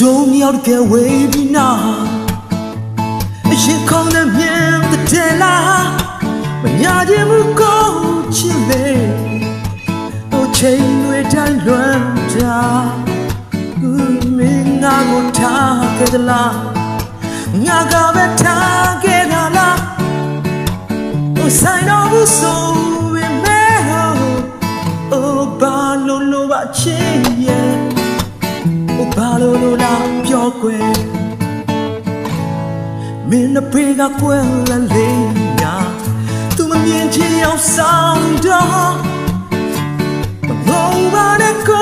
ဒုံမြောက်တကယ်ဝေးပြီးနာအရင်ခေါင်းနဲ့မြင်တဲ့လားမညာခြင်းမကိုချစ်လေဟိုချိန်တွေတိုင်းလွမ်းတာမင်းငါကိုထားခဲ့သလားငါကပဲထားခဲ့တာလား Oh, sign of a soul in me. Oh, balolo ba chiye. Oh, pyo kwe. Min na pre ga kwe la le nya. Tu ma mien chi yao sang da. Ma ngong ba ne ko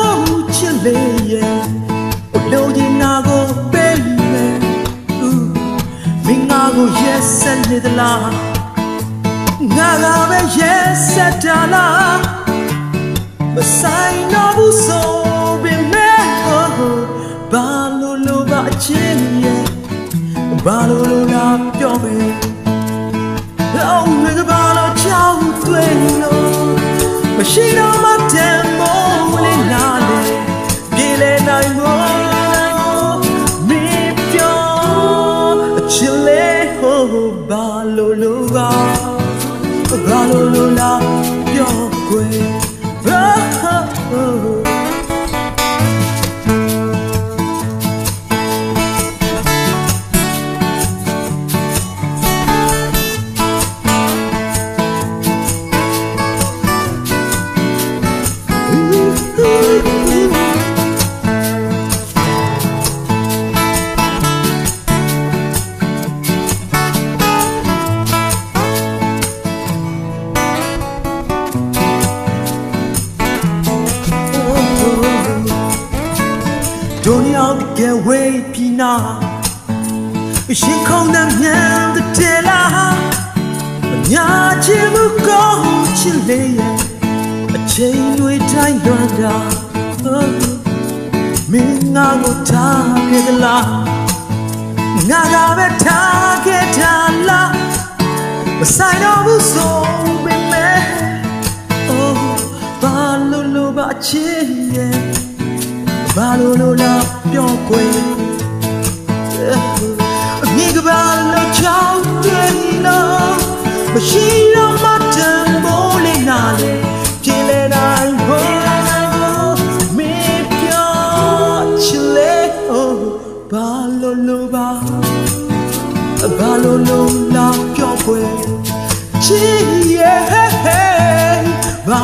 chi le ye. Oh, lo ji na go pe me. Min nga go yes and the la. ငါကပဲရဲ့စက်တာလားမဆိုင် ဘာလို့လို့လားပြောပဲအောင်ငါကဘာလို့ချောင်းတွေ့လို့မရှိတော့မှတန်မိုးလေးနာလေပြေလေနိုင်မို့မင်းပြောအချစ်လေးဟိုဘာလို့လို့ပါဘာလို့လို့လားပြောခွေ ဒုံရောက်တကယ်ဝေးပြီးနာရှင်ခေါင်းနဲ့မြန်တဲ့လားမညာချင်မှုကိုချစ်လေရဲ့အချိန်တွေတိုင်းလွန်တာမင်းငါကိုထားခဲ့သလားငါကပဲထားခဲ့တာလားမဆိုင်တော့ဘူးဆိုပေမဲ့ Oh ဘာလို့လို့ပါချစ်ရဲ့ ဘာလို့လို့လားပြောခွေအမိကဘာလို့ချောင်းတယ်လို့မရှိတော့မှတန်မိုးလေးနာလေပြေလေနိုင်ဖို့မေပြောချစ်လေဘာလို့လို့ပါဘာလို့လို့လားပြောခွေချစ်ရဲ့ဘာ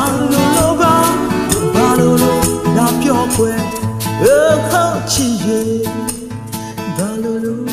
လားပြော